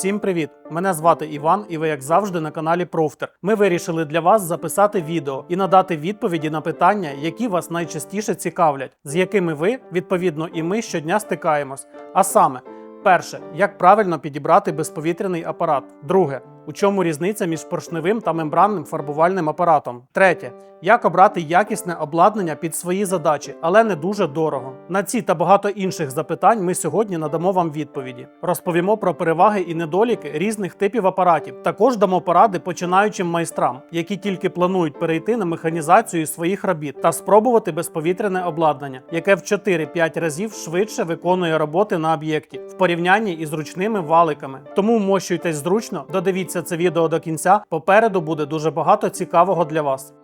Всім привіт! Мене звати Іван, і ви, як завжди, на каналі Профтер. Ми вирішили для вас записати відео і надати відповіді на питання, які вас найчастіше цікавлять, з якими ви, відповідно, і ми щодня стикаємось. А саме, перше, як правильно підібрати безповітряний апарат. Друге, у чому різниця між поршневим та мембранним фарбувальним апаратом? Третє. Як обрати якісне обладнання під свої задачі, але не дуже дорого. На ці та багато інших запитань ми сьогодні надамо вам відповіді. Розповімо про переваги і недоліки різних типів апаратів. Також дамо поради починаючим майстрам, які тільки планують перейти на механізацію своїх робіт та спробувати безповітряне обладнання, яке в 4-5 разів швидше виконує роботи на об'єкті в порівнянні із ручними валиками. Тому вмощуйтесь зручно, додивіться це відео до кінця. Попереду буде дуже багато цікавого для вас.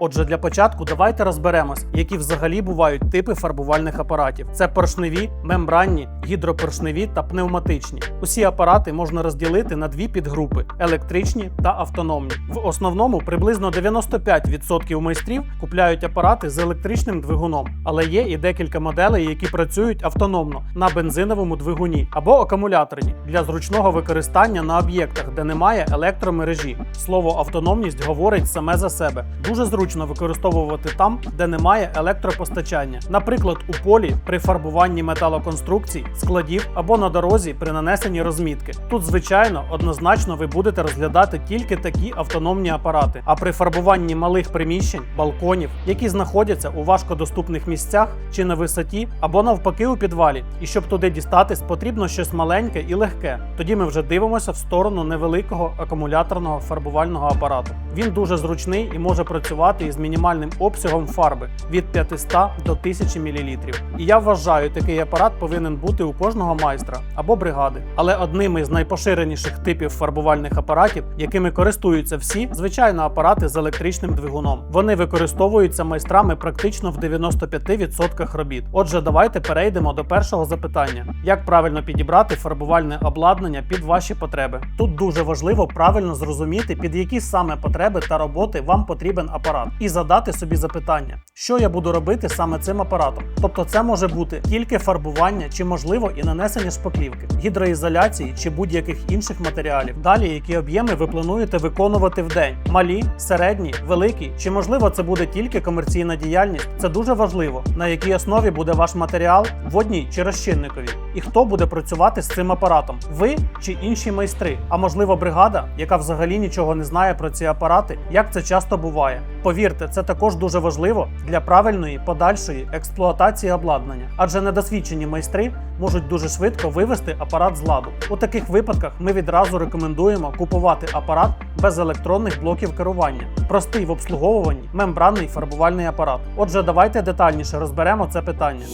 Отже, для початку давайте розберемось, які взагалі бувають типи фарбувальних апаратів: це поршневі, мембранні, гідропоршневі та пневматичні. Усі апарати можна розділити на дві підгрупи: електричні та автономні. В основному приблизно 95% майстрів купляють апарати з електричним двигуном, але є і декілька моделей, які працюють автономно на бензиновому двигуні або акумуляторні для зручного використання на об'єктах, де немає електромережі. Слово автономність говорить саме за себе. Дуже зручно використовувати там, де немає електропостачання, наприклад, у полі при фарбуванні металоконструкцій, складів або на дорозі при нанесенні розмітки. Тут, звичайно, однозначно ви будете розглядати тільки такі автономні апарати. А при фарбуванні малих приміщень, балконів, які знаходяться у важкодоступних місцях чи на висоті, або навпаки у підвалі, і щоб туди дістатись, потрібно щось маленьке і легке. Тоді ми вже дивимося в сторону невеликого акумуляторного фарбувального апарату. Він дуже зручний і може працювати із мінімальним обсягом фарби від 500 до 1000 мл. І я вважаю, такий апарат повинен бути у кожного майстра або бригади. Але одним із найпоширеніших типів фарбувальних апаратів, якими користуються всі, звичайно, апарати з електричним двигуном. Вони використовуються майстрами практично в 95% робіт. Отже, давайте перейдемо до першого запитання: як правильно підібрати фарбувальне обладнання під ваші потреби? Тут дуже важливо правильно зрозуміти, під які саме потреби та роботи вам потрібен апарат, і задати собі запитання, що я буду робити саме цим апаратом. Тобто, це може бути тільки фарбування, чи можливо і нанесення шпаклівки, гідроізоляції чи будь-яких інших матеріалів. Далі, які об'єми ви плануєте виконувати в день: малі, середні, великі, чи можливо це буде тільки комерційна діяльність. Це дуже важливо, на якій основі буде ваш матеріал, водній чи розчинникові, і хто буде працювати з цим апаратом, ви чи інші майстри, а можливо бригада, яка взагалі нічого не знає про ці апарати, як це часто буває. Повірте, це також дуже важливо для правильної подальшої експлуатації обладнання, адже недосвідчені майстри можуть дуже швидко вивести апарат з ладу. У таких випадках ми відразу рекомендуємо купувати апарат без електронних блоків керування, простий в обслуговуванні мембранний фарбувальний апарат. Отже, давайте детальніше розберемо це питання.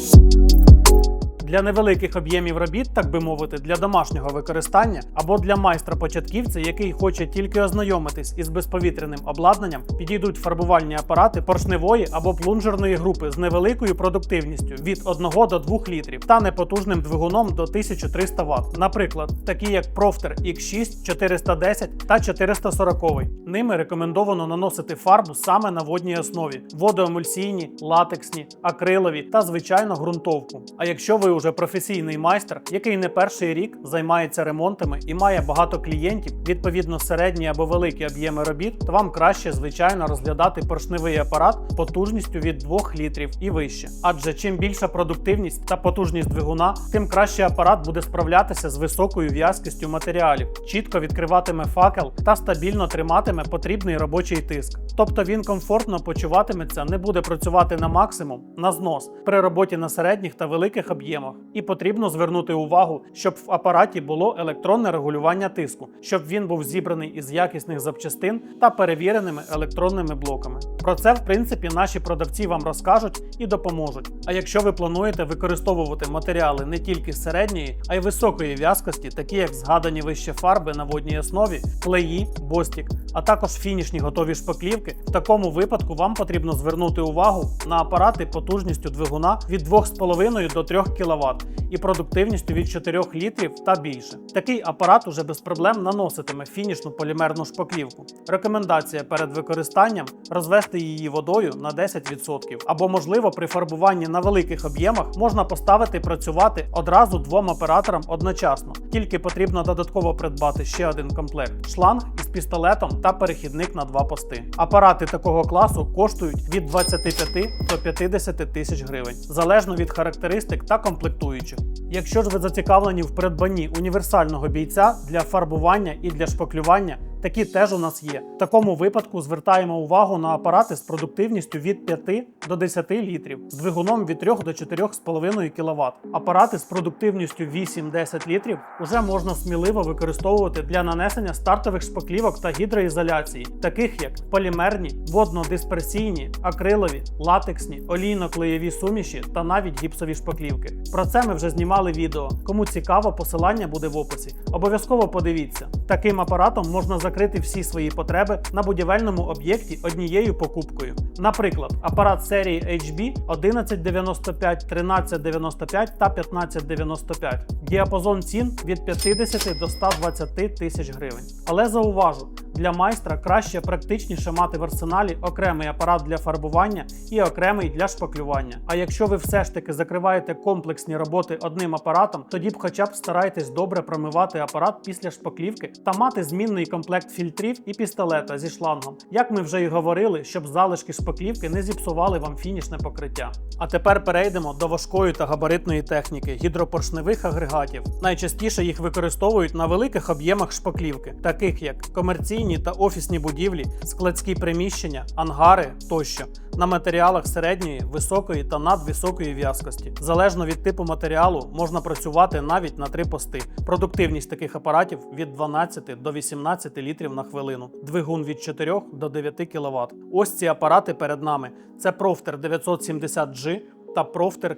Для невеликих об'ємів робіт, так би мовити, для домашнього використання або для майстра-початківця, який хоче тільки ознайомитись із безповітряним обладнанням, підійдуть фарбувальні апарати поршневої або плунжерної групи з невеликою продуктивністю від 1 до 2 літрів та непотужним двигуном до 1300 Вт. Наприклад, такі як Profter X6 410 та 440. Ними рекомендовано наносити фарбу саме на водній основі: водоемульсійні, латексні, акрилові та звичайно ґрунтовку. А якщо ви вже професійний майстер, який не перший рік займається ремонтами і має багато клієнтів, відповідно середні або великі об'єми робіт, то вам краще, звичайно, розглядати поршневий апарат потужністю від 2 літрів і вище. Адже чим більша продуктивність та потужність двигуна, тим краще апарат буде справлятися з високою в'язкістю матеріалів, чітко відкриватиме факел та стабільно триматиме потрібний робочий тиск. Тобто він комфортно почуватиметься, не буде працювати на максимум, на знос при роботі на середніх та великих об'ємах. І потрібно звернути увагу, щоб в апараті було електронне регулювання тиску, щоб він був зібраний із якісних запчастин та перевіреними електронними блоками. Про це, в принципі, наші продавці вам розкажуть і допоможуть. А якщо ви плануєте використовувати матеріали не тільки середньої, а й високої в'язкості, такі як згадані вище фарби на водній основі, клеї, бостік, а також фінішні готові шпаклівки, в такому випадку вам потрібно звернути увагу на апарати потужністю двигуна від 2,5 до 3 кВт. кВт і продуктивністю від 4 літрів та більше. Такий апарат уже без проблем наноситиме фінішну полімерну шпаклівку. Рекомендація перед використанням розвести її водою на 10%. Або, можливо, при фарбуванні на великих об'ємах можна поставити працювати одразу двом операторам одночасно. Тільки потрібно додатково придбати ще один комплект шланг пістолетом та перехідник на два пости. Апарати такого класу коштують від 25 до 50 тисяч гривень, залежно від характеристик та комплектуючих. Якщо ж ви зацікавлені в придбанні універсального бійця для фарбування і для шпаклювання, такі теж у нас є. В такому випадку звертаємо увагу на апарати з продуктивністю від 5 до 10 літрів, з двигуном від 3 до 4,5 кВт. Апарати з продуктивністю 8-10 літрів уже можна сміливо використовувати для нанесення стартових шпаклівок та гідроізоляції, таких як полімерні, воднодисперсійні, акрилові, латексні, олійно-клеєві суміші та навіть гіпсові шпаклівки. Про це ми вже знімали відео. Кому цікаво, посилання буде в описі. Обов'язково подивіться. Таким апаратом можна закрити всі свої потреби на будівельному об'єкті однією покупкою. Наприклад, апарат серії HB 1195, 1395 та 1595. Діапазон цін від 50 до 120 тисяч гривень. Але зауважу, для майстра краще практичніше мати в арсеналі окремий апарат для фарбування і окремий для шпаклювання. А якщо ви все ж таки закриваєте комплексні роботи одним апаратом, тоді б хоча б старайтесь добре промивати апарат після шпаклівки та мати змінний комплект фільтрів і пістолета зі шлангом, як ми вже й говорили, щоб залишки шпаклівки не зіпсували вам фінішне покриття. А тепер перейдемо до важкої та габаритної техніки гідропоршневих агрегатів. Найчастіше їх використовують на великих об'ємах шпаклівки, таких як комерційні та офісні будівлі, складські приміщення, ангари тощо. На матеріалах середньої, високої та надвисокої в'язкості. Залежно від типу матеріалу, можна працювати навіть на три пости. Продуктивність таких апаратів від 12 до 18 літрів на хвилину, двигун від 4 до 9 кВт. Ось ці апарати перед нами. Це Profter 970G та Profter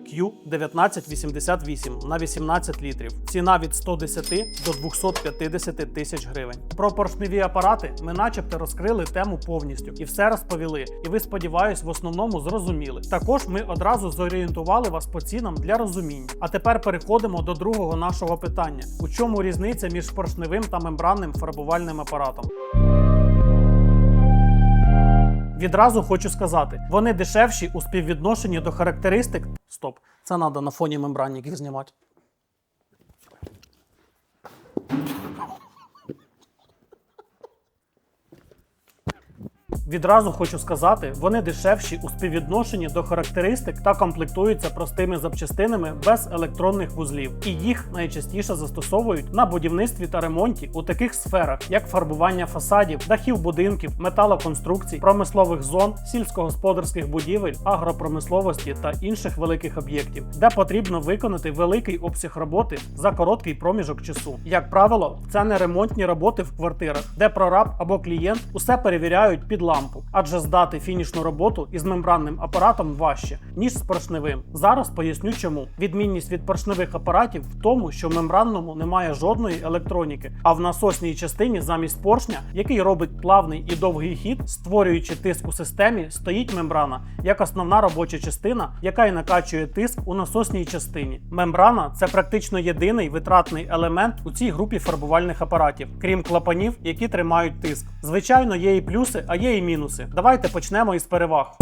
Q1988 на 18 літрів. Ціна від 110 до 250 тисяч гривень. Про поршневі апарати ми начебто розкрили тему повністю і все розповіли. І ви сподіваюсь, в основному зрозуміли. Також ми одразу зорієнтували вас по цінам для розуміння. А тепер переходимо до другого нашого питання: у чому різниця між поршневим та мембранним фарбувальним апаратом? Відразу хочу сказати, вони дешевші у співвідношенні до характеристик. Стоп, це треба на фоні мембранників знімати. Відразу хочу сказати, вони дешевші у співвідношенні до характеристик та комплектуються простими запчастинами без електронних вузлів, і їх найчастіше застосовують на будівництві та ремонті у таких сферах, як фарбування фасадів, дахів будинків, металоконструкцій, промислових зон, сільськогосподарських будівель, агропромисловості та інших великих об'єктів, де потрібно виконати великий обсяг роботи за короткий проміжок часу. Як правило, це не ремонтні роботи в квартирах, де прораб або клієнт усе перевіряють під лампу, адже здати фінішну роботу із мембранним апаратом важче, ніж з поршневим. Зараз поясню чому. Відмінність від поршневих апаратів в тому, що в мембранному немає жодної електроніки, а в насосній частині замість поршня, який робить плавний і довгий хід, створюючи тиск у системі, стоїть мембрана як основна робоча частина, яка й накачує тиск у насосній частині. Мембрана це практично єдиний витратний елемент у цій групі фарбувальних апаратів, крім клапанів, які тримають тиск. Звичайно, є і плюси, а є і мінуси. Давайте почнемо із переваг.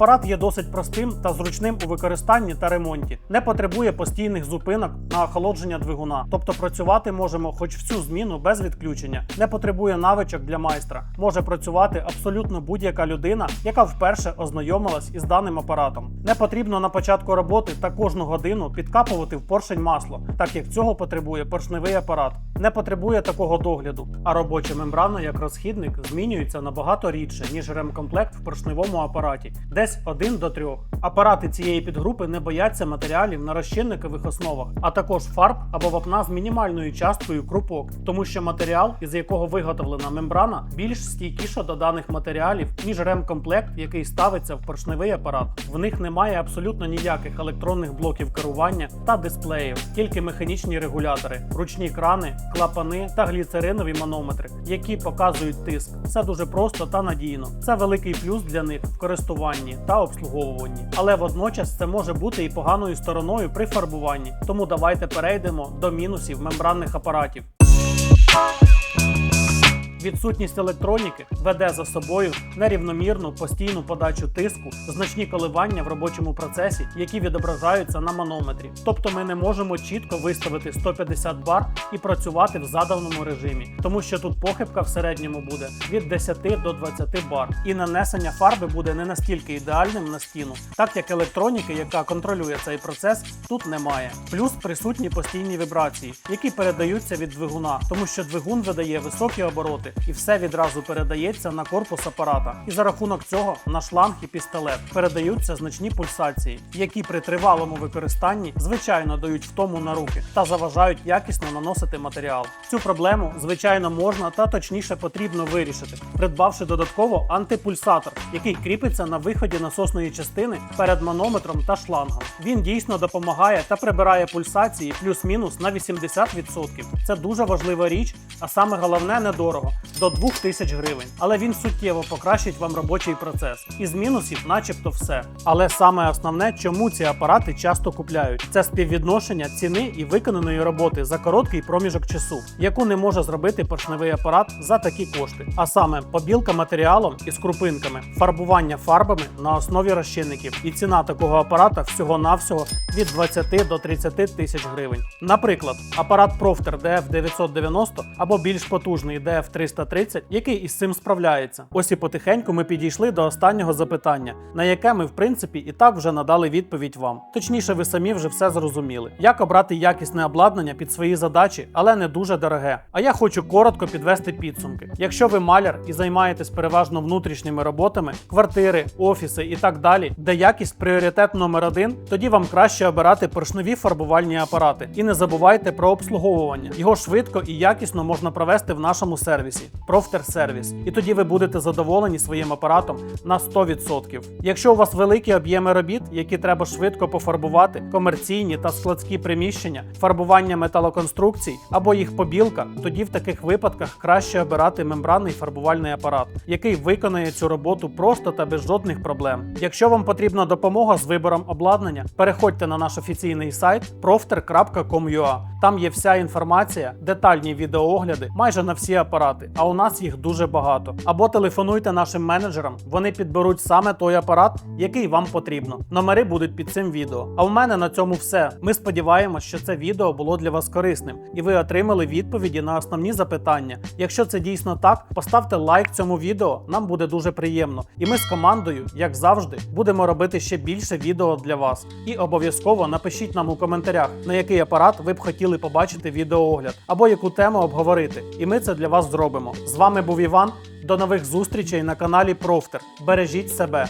Апарат є досить простим та зручним у використанні та ремонті, не потребує постійних зупинок на охолодження двигуна, тобто працювати можемо хоч всю зміну без відключення, не потребує навичок для майстра. Може працювати абсолютно будь-яка людина, яка вперше ознайомилась із даним апаратом. Не потрібно на початку роботи та кожну годину підкапувати в поршень масло, так як цього потребує поршневий апарат. Не потребує такого догляду, а робоча мембрана як розхідник змінюється набагато рідше, ніж ремкомплект в поршневому апараті, десь 1 до 3. Апарати цієї підгрупи не бояться матеріалів на розчинникових основах, а також фарб або вапна з мінімальною часткою крупок, тому що матеріал, із якого виготовлена мембрана, більш стійкіша до даних матеріалів, ніж ремкомплект, який ставиться в поршневий апарат. В них немає абсолютно ніяких електронних блоків керування та дисплеїв, тільки механічні регулятори, ручні крани, клапани та гліцеринові манометри, які показують тиск. Все дуже просто та надійно. Це великий плюс для них в користуванні. Та обслуговуванні. Але водночас це може бути і поганою стороною при фарбуванні. Тому давайте перейдемо до мінусів мембранних апаратів. Відсутність електроніки веде за собою нерівномірну постійну подачу тиску, значні коливання в робочому процесі, які відображаються на манометрі. Тобто ми не можемо чітко виставити 150 бар і працювати в заданому режимі, тому що тут похибка в середньому буде від 10 до 20 бар, і нанесення фарби буде не настільки ідеальним на стіну, так як електроніки, яка контролює цей процес, тут немає. Плюс присутні постійні вібрації, які передаються від двигуна, тому що двигун видає високі обороти і все відразу передається на корпус апарата. І за рахунок цього на шланг і пістолет передаються значні пульсації, які при тривалому використанні звичайно дають втому на руки та заважають якісно наносити матеріал. Цю проблему звичайно можна та точніше потрібно вирішити, придбавши додатково антипульсатор, який кріпиться на виході насосної частини перед манометром та шлангом. Він дійсно допомагає та прибирає пульсації плюс-мінус на 80%. Це дуже важлива річ, а саме головне недорого до 2000 гривень. Але він суттєво покращить вам робочий процес. Із мінусів, начебто, все. Але саме основне, чому ці апарати часто купляють, це співвідношення ціни і виконаної роботи за короткий проміжок часу, яку не може зробити поршневий апарат за такі кошти. А саме побілка матеріалом із крупинками, фарбування фарбами на основі розчинників. І ціна такого апарата всього-навсього від 20 до 30 тисяч гривень. Наприклад, апарат Profter DF990 або більш потужний DF330, який із цим справляється. Ось і потихеньку ми підійшли до останнього запитання, на яке ми в принципі і так вже надали відповідь вам. Точніше, ви самі вже все зрозуміли. Як обрати якісне обладнання під свої задачі, але не дуже дороге. А я хочу коротко підвести підсумки. Якщо ви маляр і займаєтесь переважно внутрішніми роботами, квартири, офіси і так далі, де якість пріоритет номер один, тоді вам краще обирати поршневі фарбувальні апарати. І не забувайте про обслуговування. Його швидко і якісно можна провести в нашому сервісі Profter Service. І тоді ви будете задоволені своїм апаратом на 100%. Якщо у вас великі об'єми робіт, які треба швидко пофарбувати, комерційні та складські приміщення, фарбування металоконструкцій або їх побілка, тоді в таких випадках краще обирати мембранний фарбувальний апарат, який виконає цю роботу просто та без жодних проблем. Якщо вам потрібна допомога з вибором обладнання, переходьте на наш офіційний сайт profter.com.ua. Там є вся інформація, детальні відеоогляди майже на всі апарати, а у нас їх дуже багато. Або телефонуйте нашим менеджерам, вони підберуть саме той апарат, який вам потрібно. Номери будуть під цим відео. А в мене на цьому все. Ми сподіваємось, що це відео було для вас корисним і ви отримали відповіді на основні запитання. Якщо це дійсно так, поставте лайк цьому відео, нам буде дуже приємно. І ми з командою, як завжди, будемо робити ще більше відео для вас. І обов'язково напишіть нам у коментарях, на який апарат ви б хотіли побачити відеоогляд або яку тему обговорити. І ми це для вас зробимо. З вами був Іван. До нових зустрічей на каналі Профтер. Бережіть себе.